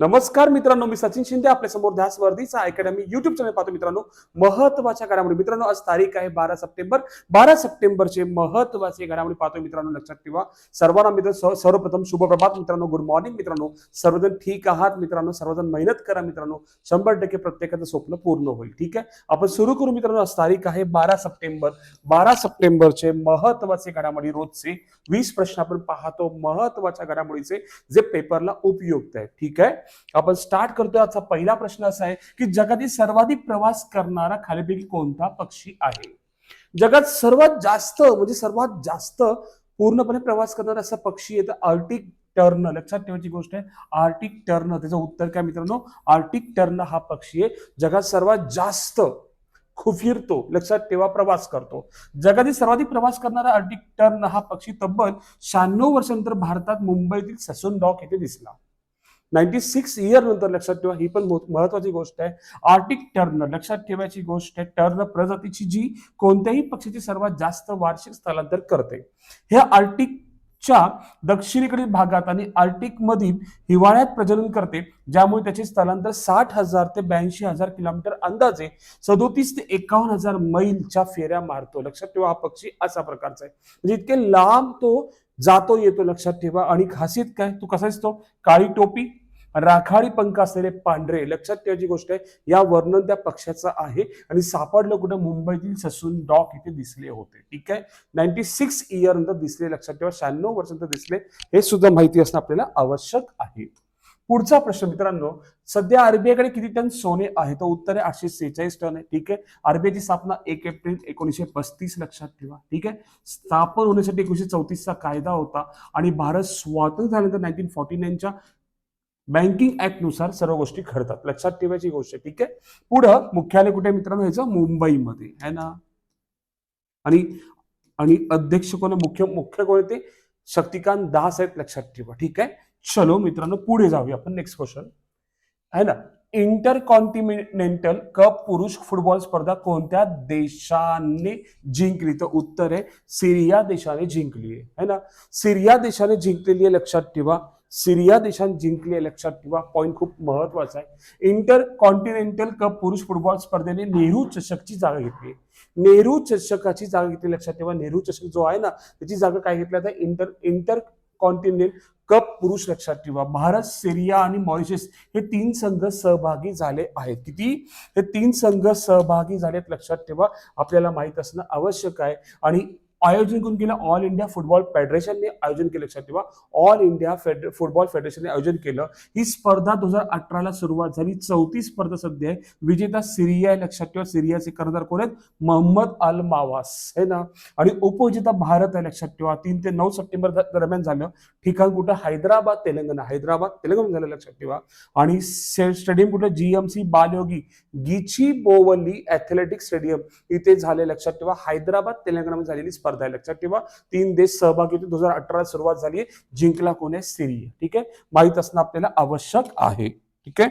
नमस्कार मित्रांनो मी सचिन शिंदे आपल्यासमोर ध्यास वर्धीचा अकॅडमी युट्यूब चॅनल पाहतो मित्रांनो. महत्त्वाच्या घडामोडी. मित्रांनो आज तारीख आहे बारा सप्टेंबर. बारा सप्टेंबरचे महत्त्वाचे घडामोडी पाहतो मित्रांनो लक्षात ठेवा. सर्वांना मित्र सर्वप्रथम शुभप्रभात मित्रांनो गुड मॉर्निंग मित्रांनो. सर्वजण ठीक आहात मित्रांनो सर्वजण मेहनत करा मित्रांनो. शंभर टक्के प्रत्येकाचं स्वप्न पूर्ण होईल ठीक आहे? आपण सुरू करू मित्रांनो आज तारीख आहे बारा सप्टेंबर. बारा सप्टेंबरचे महत्त्वाचे घडामोडी रोजचे वीस प्रश्न आपण पाहतो. महत्त्वाच्या घडामोडीचे जे पेपरला उपयुक्त आहे ठीक आहे? आपण स्टार्ट करतोय. आजचा पहिला प्रश्न असा आहे की जगातील सर्वाधिक प्रवास करणारा खालीपैकी कोणता पक्षी आहे? जगात सर्वात जास्त म्हणजे सर्वात जास्त पूर्णपणे प्रवास करणारा असा पक्षी आहे तर आर्टिक टर्न लक्षात ठेवायची गोष्ट आहे आर्टिक टर्न त्याचं उत्तर काय मित्रांनो? आर्टिक टर्न हा पक्षी आहे. जगात सर्वात जास्त खुफिरतो. लक्षात ठेवा प्रवास करतो. जगातील सर्वाधिक प्रवास करणारा आर्टिक टर्न हा पक्षी तब्बल शहाण्णव वर्षानंतर भारतात मुंबईतील ससून डॉक येथे दिसला. नाईन्टी सिक्स इयर नंतर लक्षात ठेवा ही पण महत्वाची गोष्ट आहे. आर्टिक टर्न लक्षात ठेवायची गोष्ट आहे टर्न प्रजातीची जी कोणत्याही पक्षाची सर्वात जास्त वार्षिक स्थलांतर करते. हे आर्टिकच्या दक्षिणेकडील भागात आणि आर्टिक मधील हिवाळ्यात प्रजनन करते ज्यामुळे त्याचे स्थलांतर साठ हजार ते ब्याऐंशी हजार किलोमीटर अंदाजे सदोतीस ते एकावन्न हजार मैलच्या फेऱ्या मारतो. लक्षात ठेवा हा पक्षी असा प्रकारचा आहे. म्हणजे इतके लांब तो जातो येतो लक्षात ठेवा. आणि खासियत काय? तो कसा दिसतो? काळी टोपी राखाडी पंख असलेले पांढरे लक्षात ठेवायची गोष्ट आहे या वर्णन त्या पक्षाचं आहे. आणि सापडलं कुठं? मुंबईतील ससून डॉक इथे दिसले होते. ठीक आहे? नाईन्टी सिक्स इयर नंतर दिसले लक्षात ठेवा. शहाण्णव वर्षानंतर दिसले हे सुद्धा माहिती असणं आपल्याला आवश्यक आहे. पुढचा प्रश्न मित्रांनो सध्या आरबीआयकडे किती टन सोने आहे? तर उत्तर आहे आठशे सेहेचाळीस टन आहे. ठीक आहे? आरबीआयची स्थापना एक एप्रिल एकोणीसशे पस्तीस लक्षात ठेवा. ठीक आहे? स्थापन होण्यासाठी एकोणीशे चौतीसचा कायदा होता. आणि भारत स्वातंत्र्य झाल्यानंतर नाईन्टीन फॉर्टी नाईनच्या बँकिंग ऍक्टनुसार सर्व गोष्टी घडतात. लक्षात ठेवायची गोष्ट आहे ठीक आहे? पुढं मुख्यालय कुठे मित्रांनो? ह्याचं मुंबईमध्ये आहे ना? आणि आणि अध्यक्ष कोण मुख्य मुख्य कोण ते? शक्तिकांत दास आहेत लक्षात ठेवा ठीक आहे? चलो मित्रांनो पुढे जाऊया आपण नेक्स्ट क्वेश्चन आहे ना? इंटर कॉन्टिनेंटल कप पुरुष फुटबॉल स्पर्धा कोणत्या देशाने जिंकली तर उत्तर आहे सिरिया देशाने जिंकली आहे है ना? सिरिया देशाने जिंकलेली आहे लक्षात ठेवा. सिरिया देशान जिंकली आहे लक्षात ठेवा. पॉईंट खूप महत्त्वाचा आहे. इंटर कॉन्टिनेंटल कप पुरुष फुटबॉल स्पर्धेने नेहरू चषकची जागा घेतली. नेहरू चषकाची जागा घेतली लक्षात ठेवा. नेहरू चषक जो आहे ना त्याची जागा काय घेतली? आता इंटर इंटर कॉन्टिनेंट कप पुरुष लक्षात ठेवा. भारत सिरिया आणि मॉरिशस हे तीन संघ सहभागी झाले आहेत. किती? हे तीन संघ सहभागी झालेत लक्षात ठेवा. आपल्याला माहीत असणं आवश्यक आहे. आणि आयोजन कोण केलं ऑल इंडिया फुटबॉल फेडरेशनने आयोजन केलं लक्षात ठेवा. ऑल इंडिया फेडर फुटबॉल फेडरेशनने आयोजन केलं. ही स्पर्धा दोन हजार अठराला सुरुवात झाली. चौथी स्पर्धा सध्या आहे. विजेता सिरिया आहे लक्षात ठेवा. सिरियाचे कर्णधार कोण आहेत? मोहम्मद अल मावास है ना? आणि उपविजेता भारत आहे लक्षात ठेवा. तीन ते नऊ सप्टेंबर दरम्यान झालं. ठिकाण कुठं? हैदराबाद तेलंगणा. हैदराबाद तेलंगणा झालं लक्षात ठेवा. आणि से- स्टेडियम कुठं GMC Balayogi Gachibowli athletic stadium इथे झाले लक्षात ठेवा. हैदराबाद तेलंगणामध्ये झालेली स्पर्धा आहे लक्षात ठेवा. तीन देश सहभागी होते दोन हजार अठरा सुरुवात झाली जिंकला कोण आहे? सिरिया. ठीक आहे? माहीत असणं आपल्याला आवश्यक आहे. ठीक आहे?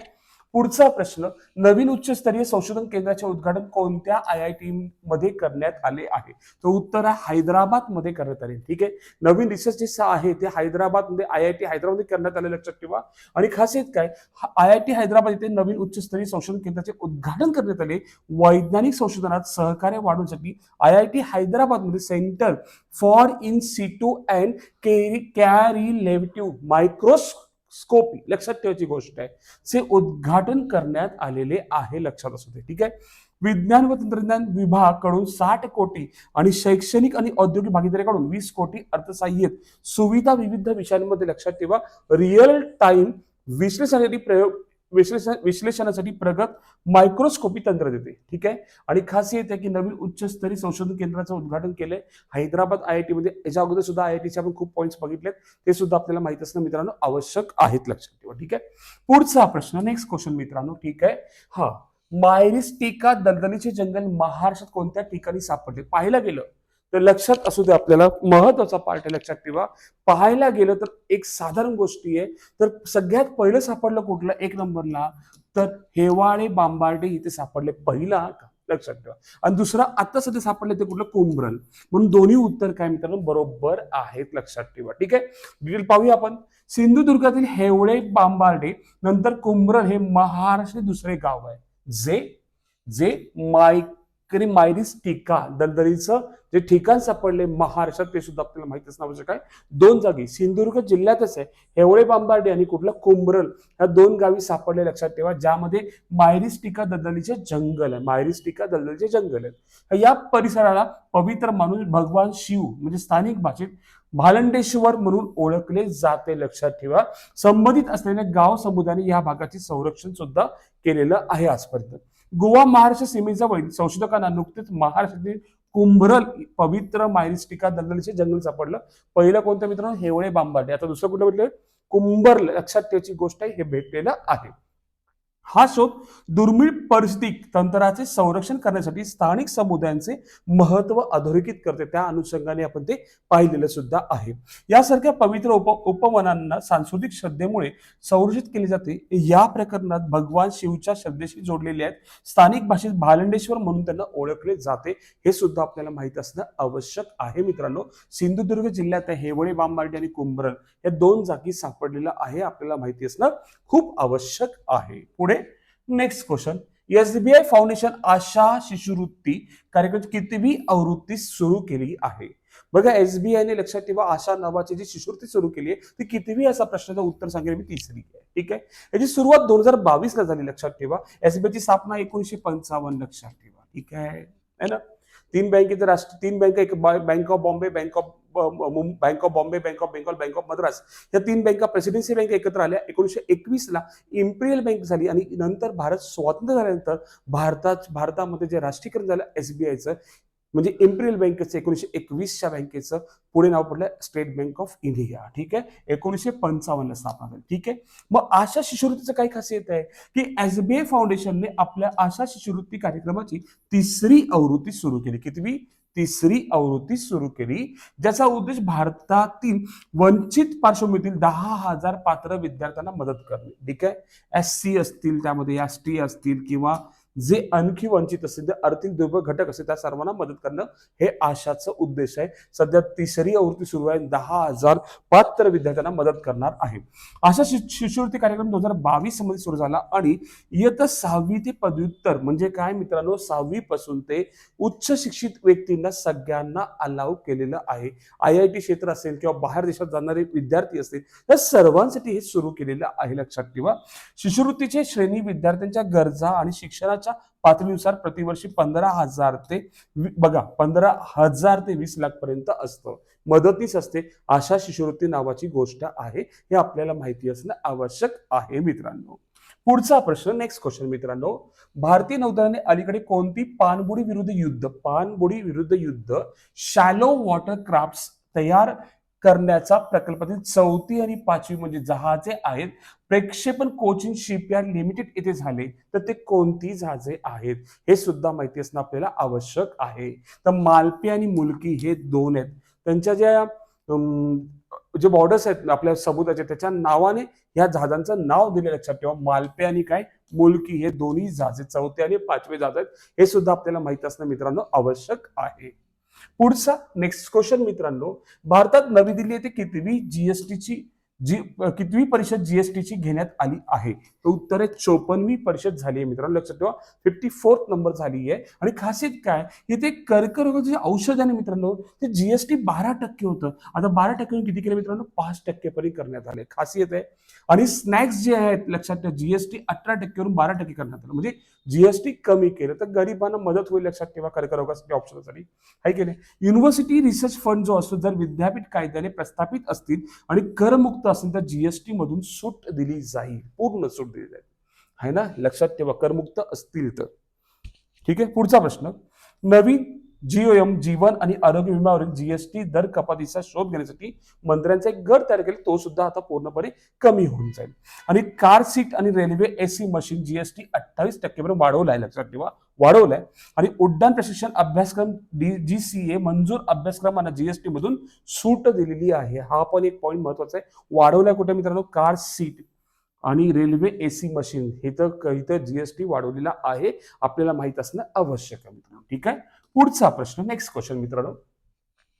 पुढचा प्रश्न नवीन उच्चस्तरीय संशोधन केंद्राचे उद्घाटन कोणत्या आय आय टी मध्ये करण्यात आले आहे? तर उत्तर आहे हैदराबादमध्ये करण्यात आले. ठीक आहे? नवीन रिसर्च जे आहे ते हैदराबादमध्ये आय आय टी हैदराबादमध्ये करण्यात आले लक्षात ठेवा. आणि खासियत काय? आय आय टी हैदराबाद येथे नवीन उच्चस्तरीय संशोधन केंद्राचे उद्घाटन करण्यात आले. वैज्ञानिक संशोधनात सहकार्य वाढवण्यासाठी आय आय टी हैदराबादमध्ये centre for in situ and correlative microscope लक्षात ठेवायची गोष्ट आहे. जे उद्घाटन करण्यात आलेले आहे लक्षात असू दे. ठीक आहे? विज्ञान व तंत्रज्ञान विभागकडून साठ कोटी आणि शैक्षणिक आणि औद्योगिक भागीदारीकडून वीस कोटी अर्थसहाय्यित सुविधा विविध विषयांमध्ये लक्षात ठेवा. रिअल टाइम विश्लेषणासाठी प्रयोग विश्लेषण विश्लेषणासाठी प्रगत मायक्रोस्कोपी तंत्र देते. ठीक आहे? आणि खासियत आहे की नवीन उच्चस्तरीय संशोधन केंद्राचं उद्घाटन केलंय. हैदराबाद आय आयमध्ये याच्या अगोदर सुद्धा आय आय टीचे आपण खूप पॉईंट्स बघितलेत. ते सुद्धा आपल्याला माहीत असणं मित्रांनो आवश्यक आहेत लक्षात ठेवा. ठीक आहे? पुढचा प्रश्न नेक्स्ट क्वेश्चन मित्रांनो. ठीक आहे? हा. मायरिस्टिका दलदलीचे जंगल महाराष्ट्रात कोणत्या ठिकाणी सापडले? पाहायला गेलं तर लक्षात असू दे आपल्याला महत्त्वाचा पार्ट आहे लक्षात ठेवा. पाहायला गेलं तर एक साधारण गोष्टी आहे. तर सगळ्यात पहिलं सापडलं कुठलं? एक नंबरला. तर हेवाळे बांबार्डे इथे सापडले पहिला लक्षात ठेवा. आणि दुसरा आता सध्या सापडलं ते कुठलं? कुंभरल म्हणून दोन्ही उत्तर काय मित्रांनो? बरोबर आहेत. लक्षात ठेवा. ठीक आहे? डिटेल पाहूया आपण. सिंधुदुर्गातील हेवळे बांबार्डे नंतर कुंभरल हे महाराष्ट्र दुसरे गाव आहे. जे जे त्यांनी मायरीस टीका दलदलीचं जे ठिकाण सापडले महाराष्ट्रात ते सुद्धा आपल्याला माहीत असणं आवश्यक आहे दोन जागी सिंधुदुर्ग जिल्ह्यातच आहे हेवळे बांबार्डे आणि कुठलं कुंभरल ह्या दोन गावी सापडले लक्षात ठेवा ज्यामध्ये मायरीस टीका दलदलीचे जंगल आहे मायरीस टीका दलदलीचे जंगल आहे. या परिसराला पवित्र मानून भगवान शिव म्हणजे स्थानिक भाषेत भालंडेश्वर म्हणून ओळखले जाते लक्षात ठेवा. संबंधित असलेल्या गाव समुदायाने या भागाचे संरक्षण सुद्धा केलेलं आहे आजपर्यंत. गोवा महाराष्ट्र सीमेजवळील संशोधकांना नुकतेच महाराष्ट्रातील कुंभरल पवित्र मायरिस्टिका दलदलीचे जंगल सापडलं. पहिलं कोणतं मित्रांनो? हेवळे बांबाटे. आता दुसरं कुठलं म्हटलं कुंभरल. लक्षात ठेवायची गोष्ट आहे हे भेटलेलं आहे. हा शोध दुर्मिळ परिस्थिती तंत्राचे संरक्षण करण्यासाठी स्थानिक समुदायांचे महत्त्व अधोरेखित करते. त्या अनुषंगाने आपण ते पाहिलेलं सुद्धा आहे. यासारख्या पवित्र उप उपवनांना सांस्कृतिक श्रद्धेमुळे संरक्षित केले जाते. या प्रकरणात भगवान शिवच्या श्रद्धेशी जोडलेले आहेत. स्थानिक भाषेत भालंडेश्वर म्हणून त्यांना ओळखले जाते. हे सुद्धा आपल्याला माहीत असणं आवश्यक आहे मित्रांनो. सिंधुदुर्ग जिल्ह्यात हेवळे बांबार्डी आणि कुंभरण या दोन जागी सापडलेलं आहे आपल्याला माहिती असणं खूप आवश्यक आहे. पुढे next question SBI foundation Asha शिष्यवृत्ती कार्यक्रमाची कितवी आवृत्ती सुरू केली आहे? बघा एसबीआयने लक्षात ठेवा आशा नावाची जी शिष्यवृत्ती सुरू केली आहे ती कितवी असा प्रश्नाचं उत्तर सांगेल मी तिसरी आहे. ठीक आहे? याची सुरुवात दोन हजार बावीस ला झाली लक्षात ठेवा. एसबीआयची स्थापना एकोणीशे पंचावन्न लक्षात ठेवा. ठीक आहे? ना? तीन बँकेचे राष्ट्र तीन बँक एक bank of Bombay bank of bank of Bombay bank of Bengal bank of Madras या तीन बँका प्रेसिडेन्सी बँक एकत्र आल्या. एकोणीशे एकवीस ला इम्पिरियल बँक झाली आणि नंतर भारत स्वातंत्र्य झाल्यानंतर भारतात भारतामध्ये जे राष्ट्रीयकरण झालं एसबीआयचं म्हणजे इम्पिरियल बँकेचं एकोणीशे एकवीसच्या बँकेचं पुढे नाव पडलं स्टेट बँक ऑफ इंडिया. ठीक आहे? एकोणीसशे पंचावन्न स्थापना झाली. ठीक आहे? मग आशा शिष्यवृत्तीचं काय खासियत आहे? की एसबीआय फाउंडेशनने आपल्या आशा शिष्यवृत्ती कार्यक्रमाची तिसरी आवृत्ती सुरू केली. कितवी? तिसरी आवृत्ती सुरू केली. ज्याचा उद्देश भारतातील वंचित पार्श्वभूमीतील दहा हजार पात्र विद्यार्थ्यांना मदत करणे. ठीक आहे? एस सी असतील त्यामध्ये एस टी असतील किंवा जे आणखी वंचित असतील जे आर्थिक दुर्बळ घटक असतील त्या सर्वांना मदत करणं हे आशाचं उद्देश आहे. सध्या तिसरी आवृत्ती सुरू आहे. दहा हजार पात्र विद्यार्थ्यांना मदत करणार आहे. अशा शिष्यवृत्ती कार्यक्रम दोन हजार बावीसमध्ये सुरू झाला आणि इयत्ता सहावी ते पदव्युत्तर म्हणजे काय मित्रांनो? सहावी पासून ते उच्च शिक्षित व्यक्तींना सगळ्यांना अलाव केलेलं आहे. आय आय टी क्षेत्र असेल किंवा बाहेर देशात जाणारे विद्यार्थी असतील या सर्वांसाठी हे सुरू केलेलं आहे लक्षात ठेवा. शिष्यवृत्तीचे श्रेणी विद्यार्थ्यांच्या गरजा आणि शिक्षणाच्या पातळीनुसार प्रतिवर्षी पंधरा हजार ते बघा पंधरा हजार ते वीस लाख पर्यंत असतं. मदतीच असते आशा शिष्यवृत्ती नावाची गोष्ट आहे हे आपल्याला माहिती असणं आवश्यक आहे मित्रांनो. पुढचा प्रश्न नेक्स्ट क्वेश्चन मित्रांनो. भारतीय नौदलाने अलीकडे कोणती पाणबुडी विरुद्ध युद्ध पाणबुडी विरुद्ध युद्ध शॅलो वॉटर क्राफ्ट तयार करण्याचा प्रकल्पातील चौथी आणि पाचवी म्हणजे जहाजे आहेत. प्रक्षेपण कोचिंग शिपयार्ड लिमिटेड येथे झाले. तर ते कोणती जहाजे आहेत? हे सुद्धा माहिती असणं आपल्याला आवश्यक आहे. तर मालपी आणि मुलकी हे दोन आहेत. त्यांच्या ज्या जे बॉर्डर्स आहेत आपल्या समुद्राचे त्याच्या नावाने या जहाजांचं नाव दिले लक्षात ठेवा. मालपे आणि काय? मुलकी हे दोन्ही जहाजे चौथे आणि पाचवे जहाज आहेत. हे सुद्धा आपल्याला माहीत असणं मित्रांनो आवश्यक आहे. पुढचा नेक्स्ट क्वेश्चन मित्रांनो भारतात नवी दिल्ली येथे कितवी जीएसटीची जी कितवी परिषद जीएसटीची घेण्यात आली आहे? तर उत्तर आहे चोपन्नवी परिषद झाली आहे मित्रांनो लक्षात ठेवा. फिफ्टी फोर्थ नंबर झाली आहे. आणि खासियत काय? इथे कर्करोगाचे जे औषध आहे मित्रांनो ते जीएसटी बारा टक्के होतं. आता बारा टक्के किती केलं मित्रांनो? पाच टक्केपर्यंत करण्यात आले. खासियत आहे. आणि स्नॅक्स जे आहेत लक्षात ठेवा जीएसटी अठरा टक्केवरून बारा टक्के करण्यात आलं. म्हणजे जीएसटी कमी केलं तर गरिबांना मदत होईल लक्षात ठेवा कर्करोगासाठी ऑप्शनसाठी आहे की नाही? युनिव्हर्सिटी रिसर्च फंड जो असतो जर विद्यापीठ कायद्याने प्रस्थापित असतील आणि करमुक्त असतील तर जीएसटी मधून सूट दिली जाईल. पूर्ण सूट दिली जाईल. आहे ना? लक्षात ठेवा करमुक्त असतील तर. ठीक आहे? पुढचा प्रश्न. नवीन जीओएम जीवन आणि आरोग्य विम्यावरील जीएसटी दर कपातीचा शोध घेण्यासाठी मंत्र्यांचा एक गट तयार केला तो सुद्धा आता पूर्णपणे कमी होऊन जाईल. आणि कार सीट आणि रेल्वे एसी मशीन जीएसटी अठ्ठावीस टक्केपर्यंत वाढवलाय लक्षात ठेवा वाढवलाय. आणि उड्डाण प्रशिक्षण अभ्यासक्रम डी जी सी ए मंजूर अभ्यासक्रमांना जीएसटी मधून सूट दिलेली आहे. हा पण एक पॉईंट महत्त्वाचा आहे. वाढवलाय कुठे मित्रांनो? कार सीट आणि रेल्वे एसी मशीन. हे तर इथं जीएसटी वाढवलेला आहे. आपल्याला माहीत असणं आवश्यक आहे मित्रांनो. ठीक आहे? पुढचा प्रश्न नेक्स्ट क्वेश्चन मित्रांनो.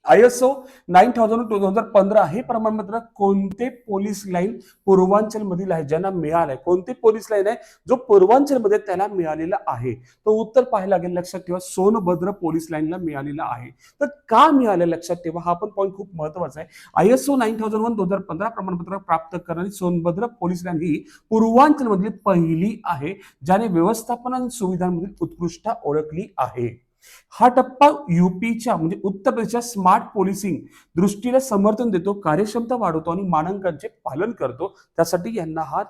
I S O nine thousand two हजार पंधरा हे प्रमाणपत्र कोणते पोलीस लाईन पूर्वांचल मधील आहे ज्यांना मिळालंय कोणते पोलीस लाईन आहे जो पूर्वांचलमध्ये त्याला मिळालेला आहे? तो उत्तर पाहायला लागेल लक्षात ठेवा सोनभद्र पोलीस लाईनला मिळालेला आहे. तर का मिळालं लक्षात ठेवा हा पण पॉईंट खूप महत्त्वाचा आहे. I S O nine thousand one दोन हजार पंधरा प्रमाणपत्र प्राप्त करणारी सोनभद्र पोलीस लाईन ही पूर्वांचल मधली पहिली आहे ज्याने व्यवस्थापन आणि सुविधांमधील उत्कृष्ट ओळखली आहे. हा टप्पा युपीच्या म्हणजे उत्तर प्रदेशच्या स्मार्ट पोलिसिंग दृष्टीला समर्थन देतो कार्यक्षमता वाढवतो आणि मानांकांचे पालन करतो. त्यासाठी यांना हा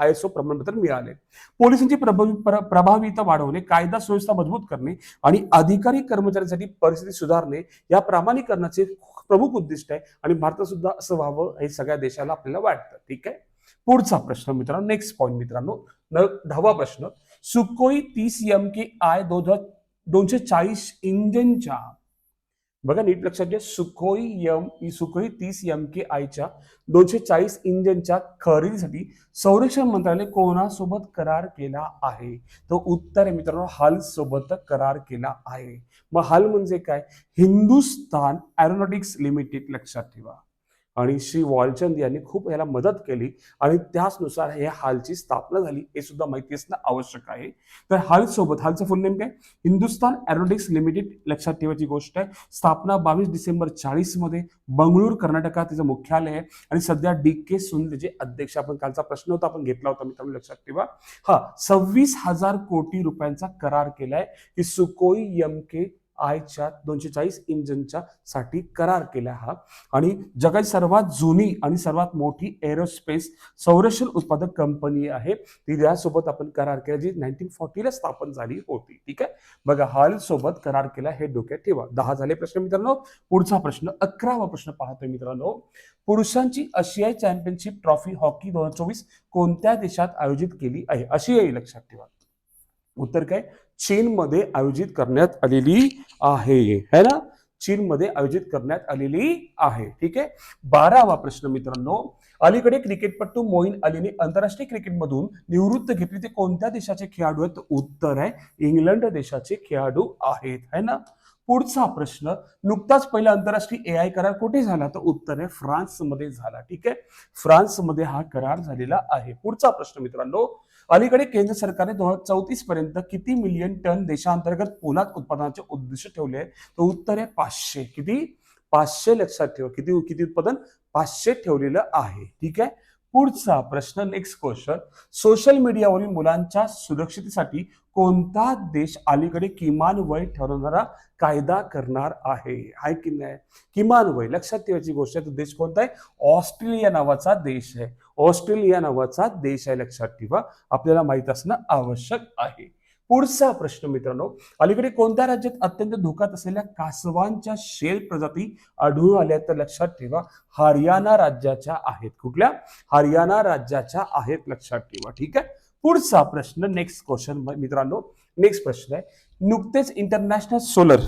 आय एस ओ प्रमाणपत्र मिळाले. पोलिसांची प्रभावी प्रभावीता वाढवणे कायदा सुव्यवस्था मजबूत करणे आणि अधिकारी कर्मचाऱ्यांसाठी परिस्थिती सुधारणे या प्रामाणिकरणाचे प्रमुख उद्दिष्ट आहे आणि भारतात सुद्धा असं व्हावं हे सगळ्या देशाला आपल्याला वाटतं. ठीक आहे? पुढचा प्रश्न मित्रांनो नेक्स्ट पॉईंट मित्रांनो दहावा प्रश्न. सुकोई तीस एम के आय दोन हजार दोनशे चाळीस इंजिनच्या बघा नीट लक्षात घ्या सुखोई यम सुखोई तीस एम के आयच्या दोनशे चाळीस इंजिनच्या खरेदीसाठी संरक्षण मंत्रालय कोणासोबत करार केला आहे? तो उत्तर आहे मित्रांनो हाल सोबत करार केला आहे. मग हाल म्हणजे काय? हिंदुस्तान एरोनॉटिक्स लिमिटेड लक्षात ठेवा. आणि श्री वालचंद यांनी खूप याला मदत केली आणि त्याचनुसार हे हालची स्थापना झाली हे सुद्धा माहिती असणं आवश्यक आहे. तर हाल सोबत हालचं फुल नेम काय? हिंदुस्तान एरोनॉटिक्स लिमिटेड लक्षात ठेवायची गोष्ट आहे. स्थापना बावीस डिसेंबर चाळीसमध्ये बंगळूर कर्नाटकात तिचं मुख्यालय आहे. आणि सध्या डी के सुनील जे अध्यक्ष आपण कालचा प्रश्न होता आपण घेतला होता मित्रांनो लक्षात ठेवा. हा सव्वीस हजार कोटी रुपयांचा करार केलाय की सुकोई एम के आयच्या दोनशे चाळीस इंजनच्या साठी करार केला हा. आणि जगाची सर्वात जुनी आणि सर्वात मोठी एरोस्पेस संरक्षण उत्पादक कंपनी आहे. ती यासोबत आपण करार केला जी नाईन्टीन फॉर्टीला स्थापन झाली होती. ठीक आहे? बघा हाल सोबत करार केला हे डोक्यात ठेवा. दहा झाले प्रश्न मित्रांनो. पुढचा प्रश्न अकरावा प्रश्न पाहतोय मित्रांनो. पुरुषांची आशियाई चॅम्पियनशिप ट्रॉफी हॉकी दोन हजार चोवीस कोणत्या देशात आयोजित केली आहे? आशियाई लक्षात ठेवा. उत्तर काय? चीनमध्ये आयोजित करण्यात आलेली आहे. है ना? चीनमध्ये आयोजित करण्यात आलेली आहे. ठीक आहे? बारावा प्रश्न मित्रांनो. अलीकडे क्रिकेटपटू मोईन अलीने आंतरराष्ट्रीय क्रिकेटमधून निवृत्त घेतली. ते कोणत्या देशाचे खेळाडू आहेत? उत्तर आहे. इंग्लंड देशाचे खेळाडू आहेत. है ना? पुढचा प्रश्न नुकताच पहिला आंतरराष्ट्रीय ए आय करार कुठे झाला? तर उत्तर आहे फ्रान्समध्ये झाला ठीक आहे? फ्रान्समध्ये हा करार झालेला आहे. पुढचा प्रश्न मित्रांनो अलीकडे केंद्र सरकारने दोन हजार चौतीस पर्यंत किती मिलियन टन देशांतर्गत पोलाद उत्पादनाचे उद्दिष्ट ठेवले तर उत्तर आहे पाचशे. किती? पाचशे लक्षात ठेवा. किती किती उत्पादन? पाचशे ठेवलेलं आहे. ठीक आहे? पुढचा प्रश्न नेक्स्ट क्वेश्चन सोशल मीडियावरील मुलांच्या सुरक्षितेसाठी कोणता देश अलीकडे किमान वय ठरवणारा कायदा करणार आहे? आहे की नाही? किमान वय लक्षात ठेवायची गोष्ट आहे तो देश कोणता आहे? ऑस्ट्रेलिया नावाचा देश आहे. ऑस्ट्रेलिया नावाचा देश आहे लक्षात ठेवा. आपल्याला माहीत असणं आवश्यक आहे. पुढचा प्रश्न मित्रांनो अलीकडे कोणत्या राज्यात अत्यंत धोक्यात असलेल्या कासवांच्या शेल प्रजाती आढळून आल्या तर लक्षात ठेवा हरियाणा राज्याच्या आहेत. कुठल्या? हरियाणा राज्याच्या आहेत लक्षात ठेवा. ठीक आहे? पुढचा प्रश्न नेक्स्ट क्वेश्चन मित्रांनो नेक्स्ट प्रश्न आहे. नुकतेच इंटरनॅशनल सोलर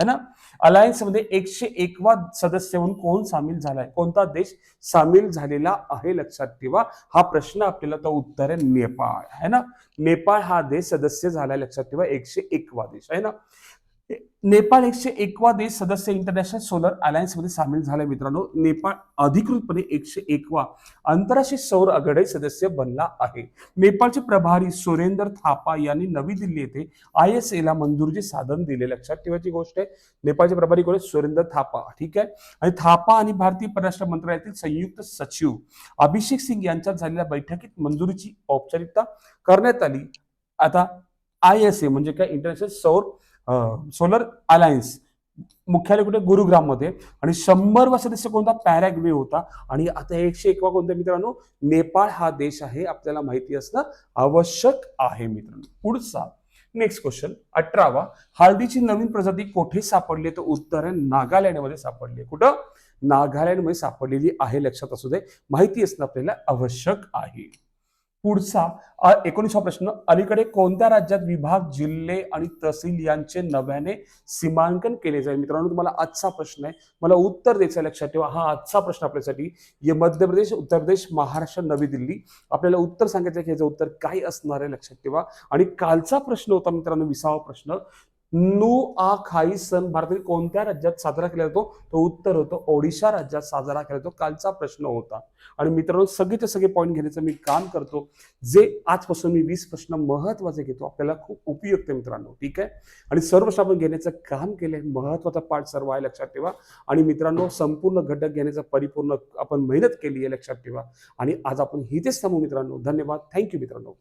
है ना? अलायन्समध्ये एकशे एकवा सदस्य म्हणून कोण सामील झालाय? कोणता देश सामील झालेला आहे? लक्षात ठेवा. हा प्रश्न आपल्याला तो उत्तर आहे नेपाळ. है ना? नेपाळ हा देश सदस्य झालाय लक्षात ठेवा. एकशे एकवा देश आहे ना? नेपाळ एकशे एकवा देश सदस्य इंटरनॅशनल सोलर अलायन्समध्ये सामील झालाय मित्रांनो. नेपाळ अधिकृतपणे एकशे एकवा आंतरराष्ट्रीय सौर आघाडी सदस्य बनला आहे. नेपाळचे प्रभारी सुरेंद्र थापा यांनी नवी दिल्ली येथे आय एस एला मंजुरीचे साधन दिले. लक्षात ठेवायची गोष्ट आहे नेपाळचे प्रभारी कोण सुरेंद्र थापा. ठीक आहे? आणि थापा आणि भारतीय परराष्ट्र मंत्रालयातील संयुक्त सचिव अभिषेक सिंग यांच्यात झालेल्या बैठकीत मंजुरीची औपचारिकता करण्यात आली. आता आय एस ए म्हणजे काय? इंटरनॅशनल सौर सोलर अलायन्स. मुख्यालय कुठे? गुरुग्राममध्ये. आणि शंभर सदस्य कोणता पॅराग्वे होता? आणि आता एकशे एकवा कोणता मित्रांनो? नेपाळ हा देश आहे आपल्याला माहिती असणं आवश्यक आहे मित्रांनो. पुढचा नेक्स्ट क्वेश्चन अठरावा हळदीची नवीन प्रजाती कोठे सापडली तर उत्तर आहे नागालँडमध्ये सापडली कुठं? नागालँडमध्ये सापडलेली आहे लक्षात असू दे. माहिती असणं आपल्याला आवश्यक आहे. पुढचा एकोणीसवा प्रश्न अलीकडे कोणत्या राज्यात विभाग जिल्हे आणि तहसील यांचे नव्याने सीमांकन केले जाईल? मित्रांनो तुम्हाला आजचा प्रश्न आहे. मला उत्तर द्यायचं लक्षात ठेवा. हा आजचा प्रश्न आपल्यासाठी ये मध्य प्रदेश उत्तर प्रदेश महाराष्ट्र नवी दिल्ली. आपल्याला उत्तर सांगायचं की याचं उत्तर काय असणार आहे लक्षात ठेवा. आणि कालचा प्रश्न होता मित्रांनो विसावा प्रश्न. नू आ खाई सण भारतातील कोणत्या राज्यात साजरा केला जातो? तो उत्तर होतं ओडिशा राज्यात साजरा केला जातो. कालचा प्रश्न होता. आणि मित्रांनो सगळेचे सगळे पॉईंट घेण्याचं मी काम करतो. जे आजपासून मी वीस प्रश्न महत्त्वाचे घेतो आपल्याला खूप उपयुक्त आहे मित्रांनो. ठीक आहे? आणि सर्व प्रश्न आपण घेण्याचं काम केलंय महत्त्वाचा पाठ सर्व आहे लक्षात ठेवा. आणि मित्रांनो संपूर्ण घटक घेण्याचा परिपूर्ण आपण मेहनत केली आहे लक्षात ठेवा. आणि आज आपण इथेच थांबू मित्रांनो. धन्यवाद. थँक्यू मित्रांनो.